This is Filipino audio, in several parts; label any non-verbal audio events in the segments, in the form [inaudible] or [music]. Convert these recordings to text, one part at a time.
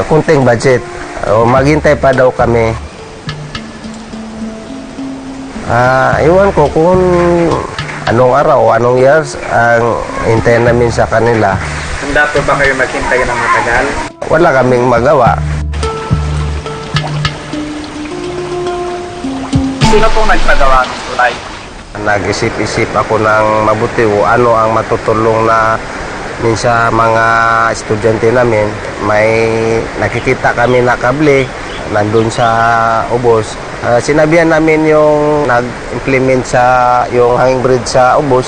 Kunting budget. O, maghintay pa daw kami. Ah, iwan ko kung anong araw, anong years ang hintayin namin sa kanila. Handa po ba kayo maghintay ng matagal? Wala kaming magawa. Sino pong nagpagawa ng tulay? Nag-isip-isip ako ng mabuti o ano ang matutulong na minsa mga estudyante namin. May nakikita kami na kable nandun sa ubos. Ah, sinabihan namin yung nag-implement sa yung hanging bridge sa ubos.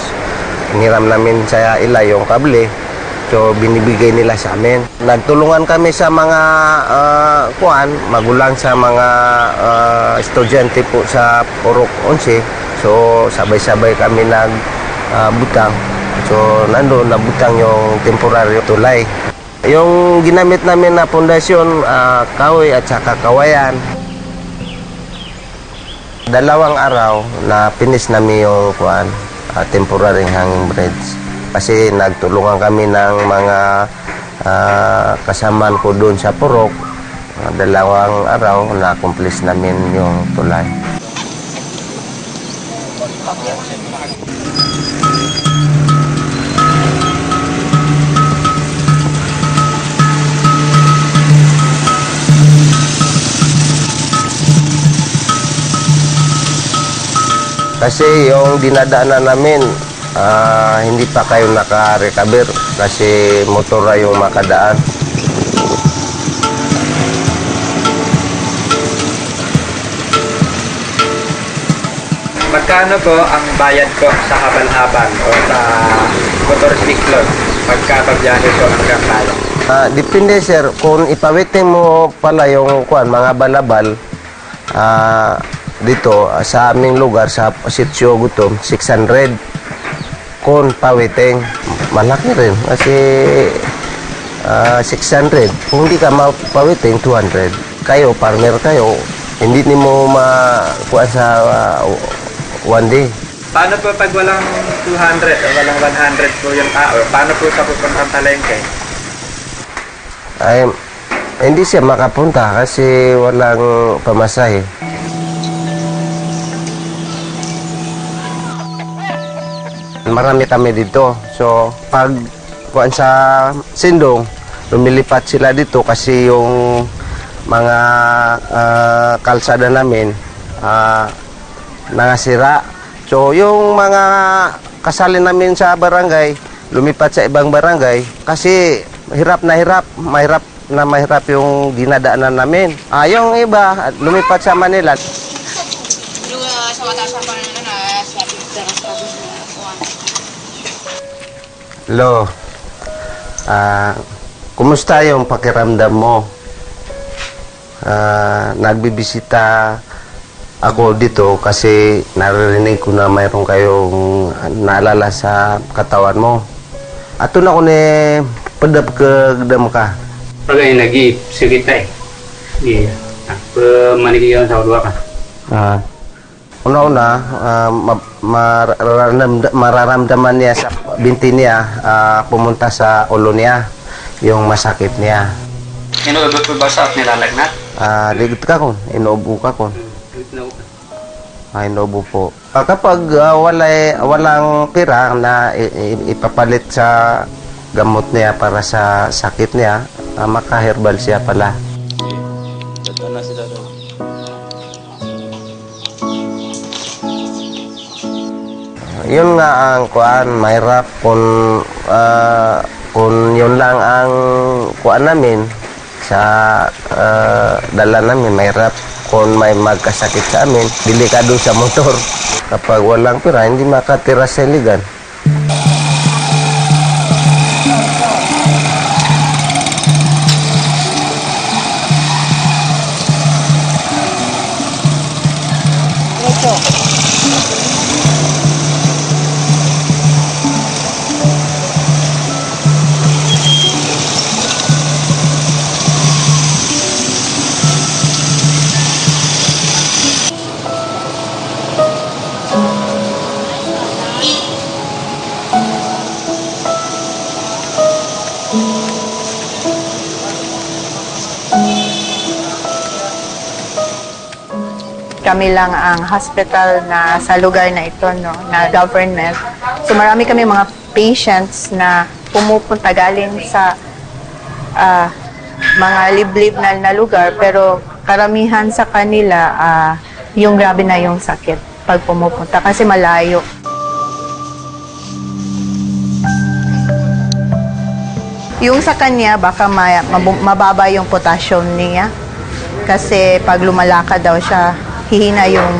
Hiniram namin sa ila yung kable. So binibigay nila sa amin. Nagtulungan kami sa mga ah, kuan, magulang sa mga ah, estudyante po sa Purok 11. So sabay-sabay kami nag ah, butang. So nandoon nabutang yung temporary tulay. Yung ginamit namin na pundasyon, ah, kahoy at saka kawayan. Dalawang araw na finish namin yung kuan, ah, temporary hanging bridge. Kasi nagtulungan kami ng mga ah, kasamaan ko doon sa Purok. Ah, dalawang araw na accomplish namin yung tulay. Kasi yung dinadaanan namin, ah, hindi pa kayo naka-recover kasi motor na yung makadaan. Magkano po ang bayad ko sa habal-habal o sa motorsiklo pagkapabiyahe ko hanggang tayo? Ah, depende sir, kung ipawitin mo pala yung kuan, mga balabal ah, dito ah, sa aming lugar sa Sitio Gutom, 600. Kung pawiting, malaki rin kasi ah, 600. Kung hindi ka mapawiting, 200. Kayo, partner kayo, hindi ni mo makuha sa ah, one day. Paano po pag walang 200 o walang 100 po yung tao? Paano po sa pupuntang talengke? ay hindi siya makapunta kasi walang pamasahe. Marami kami dito. So, pag kuan sa Sindong, lumilipat sila dito kasi yung mga ah, kalsada namin ah, nangasira. So, yung mga kasali namin sa barangay, lumipat sa ibang barangay kasi hirap na hirap, mahirap na mahirap yung dinadaanan namin. Ah, yung iba, lumipat sa Manila. Sa mata sa panana na sa teras sa kuan. Lo, ah, kumusta yung pakiramdam mo? Ah, nagbibisita ako dito kasi naririnig ko na mayroon kayong naalala sa katawan mo. Ato na ko ni padap ke gedam ka. Pagay lagi sekitai. Iya. Pemanikian sa dua kan. Ah, una-una, ah, ma- mararamdam- mararamdaman niya sa binti niya ah, pumunta sa ulo niya, yung masakit niya. Inuubot ko ba sa nilalagnat? Ah, ligit ka kon, inuubo ka kon. Ay, inuubo po. Ah, kapag ah, walay, walang pira na ipapalit sa gamot niya para sa sakit niya, ah, makaherbal siya pala. yun nga ang kuan mahirap kung uh, kung yun lang ang kuan namin. Sa uh, dala namin mahirap kung may magkasakit sa amin delikado sa motor. [laughs] Kapag walang pira hindi makatira sa ligan Thank you. Kami lang ang hospital na sa lugar na ito, no, na government. So marami kami mga patients na pumupunta galing sa ah, mga liblib na, na lugar, pero karamihan sa kanila, ah, yung grabe na yung sakit pag pumupunta kasi malayo. Yung sa kanya, baka mababa yung potassium niya. Kasi pag lumalakad daw siya, hihina yung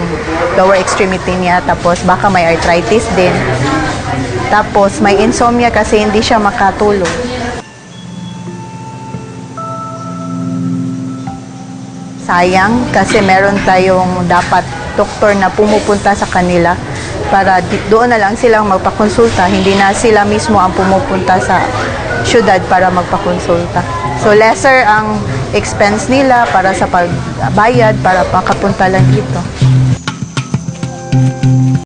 lower extremity niya. Tapos baka may arthritis din. Tapos may insomnia kasi hindi siya makatulog. Sayang kasi meron tayong dapat doktor na pumupunta sa kanila para doon na lang silang magpakonsulta. Hindi na sila mismo ang pumupunta sa syudad para magpakonsulta. So lesser ang expense nila para sa pagbayad para makapunta lang dito.